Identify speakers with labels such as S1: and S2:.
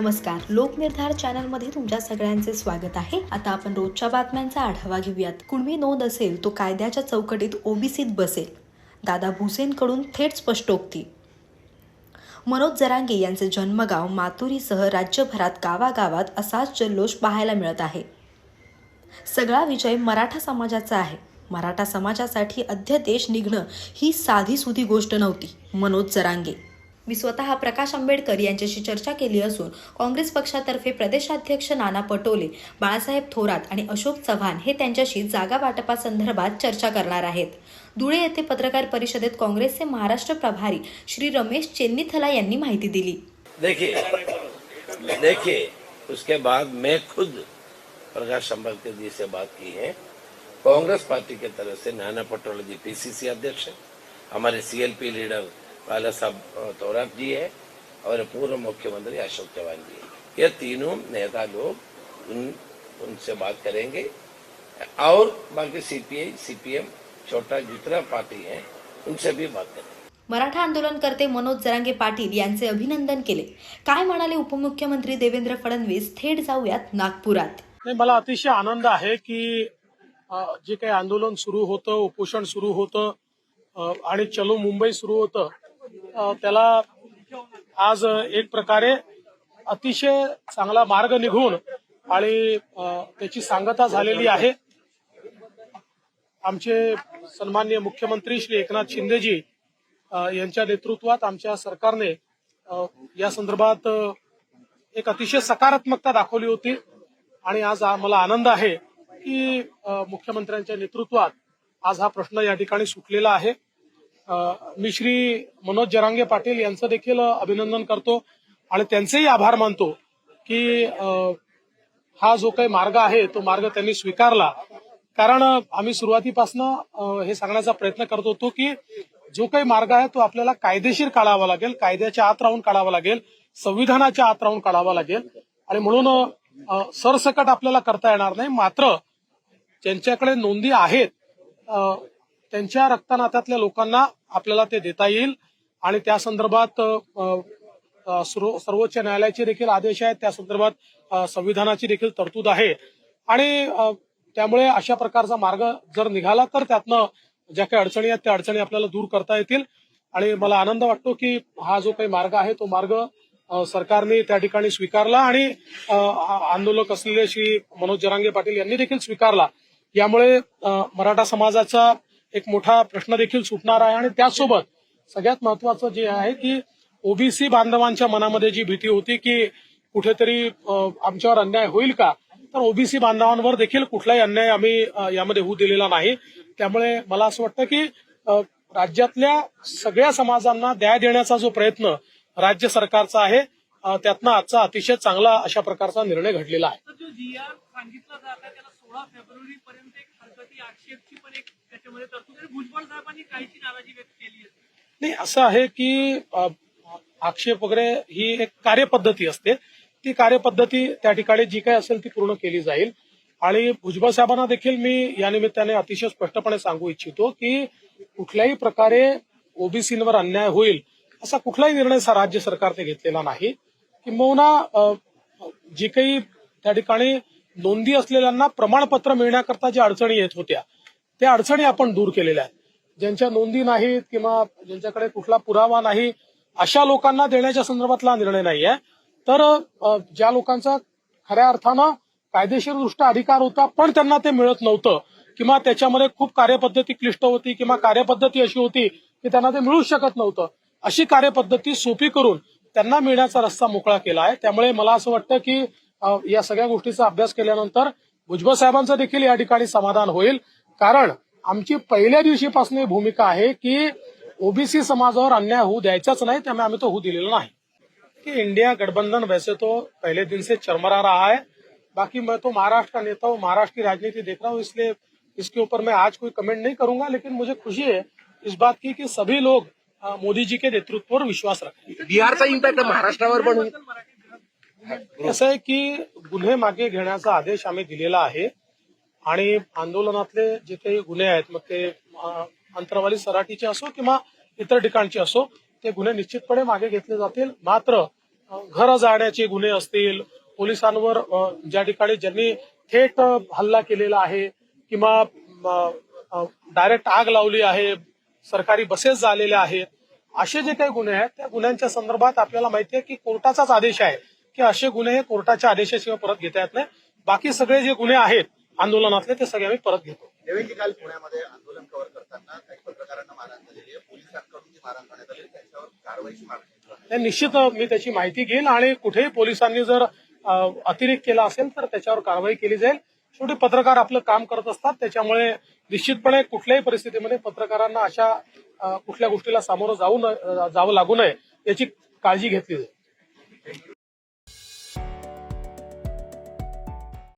S1: नमस्कार. लोकनिर्धार चॅनलमध्ये तुमच्या सगळ्यांचे स्वागत आहे. आता आपण रोजच्या बातम्यांचा आढावा घेऊयात. कुणबी नोंद असेल तो कायद्याच्या चौकटीत ओबीसीत बसेल. दादा भुसेंकडून थेट स्पष्टोक्ती. मनोज जरांगे यांचे जन्मगाव मातुरीसह राज्यभरात गावागावात असाच जल्लोष पाहायला मिळत आहे. सगळा विजय मराठा समाजाचा आहे. मराठा समाजासाठी अध्यादेश निघणं ही साधी सुधी गोष्ट नव्हती मनोज जरांगे. मी स्वतः प्रकाश आंबेडकर यांच्याशी चर्चा केली असून काँग्रेस पक्षातर्फे प्रदेशाध्यक्ष नाना पटोले बाळासाहेब थोरात आणि अशोक चव्हाण हे त्यांच्याशी जागा वाटपासंदर्भात चर्चा करणार आहेत. धुळे येथे पत्रकार परिषदेत काँग्रेसचे महाराष्ट्र प्रभारी श्री रमेश चेन्नीथला यांनी माहिती दिली.
S2: देखिए देखिए उसके बाद मैं खुद प्रकाश अम्बेडकर जी से बात की है। कांग्रेस पार्टी के तरफ से नाना पटोले जी पीसीसी अध्यक्ष हमारे सीएलपी लीडर बाला साहब जी है और पूर्व मुख्यमंत्री अशोक चौहान जी। है ये तीनों नेता लोग उन उनसे बात करेंगे। और बाकी सीपीआई सीपीएम छोटा जितना पार्टी है उनसे भी बात करेंगे।
S1: मराठा आंदोलनकर्ते मनोज जरांगे पाटील यांचे अभिनंदन केले। काय म्हणाले उपमुख्यमंत्री देवेंद्र फडणवीस? थेट जाऊयात नागपुरात.
S3: मला अतिशय आनंद आहे की जे काही आंदोलन सुरू होतं उपोषण सुरू होतं आणि चलो मुंबई सुरू होतं त्याला आज एक प्रकारे अतिशय चांगला मार्ग निघून आणि त्याची सांगता झालेली आहे. आमचे सन्माननीय मुख्यमंत्री श्री एकनाथ शिंदेजी यांच्या नेतृत्वात आमच्या सरकारने या संदर्भात एक अतिशय सकारात्मकता दाखवली होती. आणि आज मला आनंद आहे की मुख्यमंत्र्यांच्या नेतृत्वात आज हा प्रश्न या ठिकाणी सुटलेला आहे. मी श्री मनोज जरांगे पाटील यांचं देखील अभिनंदन करतो आणि त्यांचेही आभार मानतो की हा जो काही मार्ग आहे तो मार्ग त्यांनी स्वीकारला. कारण आम्ही सुरुवातीपासून हे सांगण्याचा प्रयत्न करत होतो की जो काही मार्ग आहे तो आपल्याला कायदेशीर काढावा लागेल कायद्याच्या आत राहून काढावा लागेल संविधानाच्या आत राहून काढावा लागेल. आणि म्हणून सरसकट आपल्याला करता येणार नाही. मात्र ज्यांच्याकडे नोंदी आहेत त्यांच्या रक्तनात्यातल्या लोकांना आपल्याला ते देता येईल. आणि त्या संदर्भात सर्वोच्च न्यायालयाचे देखील आदेश आहेत. त्या संदर्भात संविधानाची देखील तरतूद आहे. आणि त्यामुळे अशा प्रकारचा मार्ग जर निघाला तर त्यातनं ज्या काही अडचणी आहेत त्या अडचणी आपल्याला दूर करता येतील. आणि मला आनंद वाटतो की हा जो काही मार्ग आहे तो मार्ग सरकारने त्या ठिकाणी स्वीकारला आणि आंदोलक असलेले श्री मनोज जरांगे पाटील यांनी देखील स्वीकारला. यामुळे मराठा समाजाचा एक मोठा प्रश्न देखील सुटणार आहे. आणि त्याचसोबत सगळ्यात महत्वाचं जे आहे की ओबीसी बांधवांच्या मनामध्ये जी भीती होती की कुठेतरी आमच्यावर अन्याय होईल का? तर ओबीसी बांधवांवर देखील कुठलाही अन्याय आम्ही यामध्ये होऊ दिलेला नाही. त्यामुळे मला असं वाटतं की राज्यातल्या सगळ्या समाजांना न्याय देण्याचा जो प्रयत्न राज्य सरकारचा आहे त्यातनं आजचा अतिशय चांगला अशा प्रकारचा निर्णय घडलेला आहे. नाही असं आहे की आक्षेप वगैरे ही एक कार्यपद्धती असते. ती कार्यपद्धती त्या ठिकाणी जी काही असेल ती पूर्ण केली जाईल. आणि भुजबळ साहेबांना देखील मी या निमित्ताने अतिशय स्पष्टपणे सांगू इच्छितो की कुठल्याही प्रकारे ओबीसींवर अन्याय होईल असा कुठलाही निर्णय राज्य सरकारने घेतलेला नाही. किंबहुना जी काही त्या ठिकाणी नोंदी असलेल्यांना प्रमाणपत्र मिळण्याकरता ज्या अडचणी येत होत्या त्या अडचणी आपण दूर केलेल्या आहेत. ज्यांच्या नोंदी नाहीत किंवा ज्यांच्याकडे कुठला पुरावा नाही अशा लोकांना देण्याच्या संदर्भातला निर्णय नाही आहे तर ज्या लोकांचा खऱ्या अर्थानं कायदेशीरदृष्ट्या अधिकार होता पण त्यांना ते मिळत नव्हतं किंवा त्याच्यामध्ये खूप कार्यपद्धती क्लिष्ट होती किंवा कार्यपद्धती अशी होती की त्यांना ते मिळूच शकत नव्हतं अशी कार्यपद्धती सोपी करून त्यांना मिळण्याचा रस्ता मोकळा केला आहे. त्यामुळे मला असं वाटतं की या सगळ्या गोष्टीचा अभ्यास केल्यानंतर भुजबळ साहेबांचं देखील या ठिकाणी समाधान होईल. कारण आमची पहिल्या दिवशीपासून भूमिका आहे की ओबीसी समाजावर अन्याय होऊ द्यायचाच नाही त्यामुळे आम्ही तो होऊ दिलेला नाही. कि इंडिया गठबंधन वैसे तो पहले दिन से चरमरा रहा है बाकी मैं तो महाराष्ट्र का नेता हूँ महाराष्ट्र की राजनीति देख रहा हूँ इसलिए इसके ऊपर मैं आज कोई कमेंट नहीं करूंगा लेकिन मुझे खुशी है इस बात की कि सभी लोग मोदी जी के नेतृत्व पर विश्वास रखते बिहार
S4: का इम्पैक्ट महाराष्ट्रावर
S3: कसं आहे की गुन्हे मागे घेण्याचा आदेश आम्ही दिलेला आहे आणि आंदोलनातले जे काही गुन्हे आहेत मग ते अंतरवाली सराटीचे असो किंवा इतर ठिकाणचे असो ते गुन्हे निश्चितपणे मागे घेतले जातील. मात्र घर जाण्याचे गुन्हे असतील पोलिसांवर ज्या ठिकाणी ज्यांनी थेट हल्ला केलेला आहे किंवा डायरेक्ट आग लावली आहे सरकारी बसेस झालेल्या आहेत असे जे काही गुन्हे आहेत त्या गुन्ह्यांच्या संदर्भात आपल्याला माहिती आहे की कोर्टाचाच आदेश आहे. की असे गुन्हे हे कोर्टाच्या आदेशाशिवाय परत घेता येत नाही. बाकी सगळे जे गुन्हे आहेत आंदोलनातले ते सगळे आम्ही परत घेतो.
S5: काल पुण्यामध्ये आंदोलन कव्हर करताना काही पत्रकारांना मारहाण झालेली आहे. पोलिसांकडून जी मारहाण करण्यात आली त्याच्यावर कारवाईची मागणी
S3: निश्चित मी त्याची माहिती घेईन आणि कुठेही पोलिसांनी जर अतिरेक केला असेल तर त्याच्यावर कारवाई केली जाईल. शेवटी पत्रकार आपलं काम करत असतात त्याच्यामुळे निश्चितपणे कुठल्याही परिस्थितीमध्ये पत्रकारांना अशा कुठल्या गोष्टीला सामोरं जाऊ जावं लागू नये याची काळजी घेतली जाईल.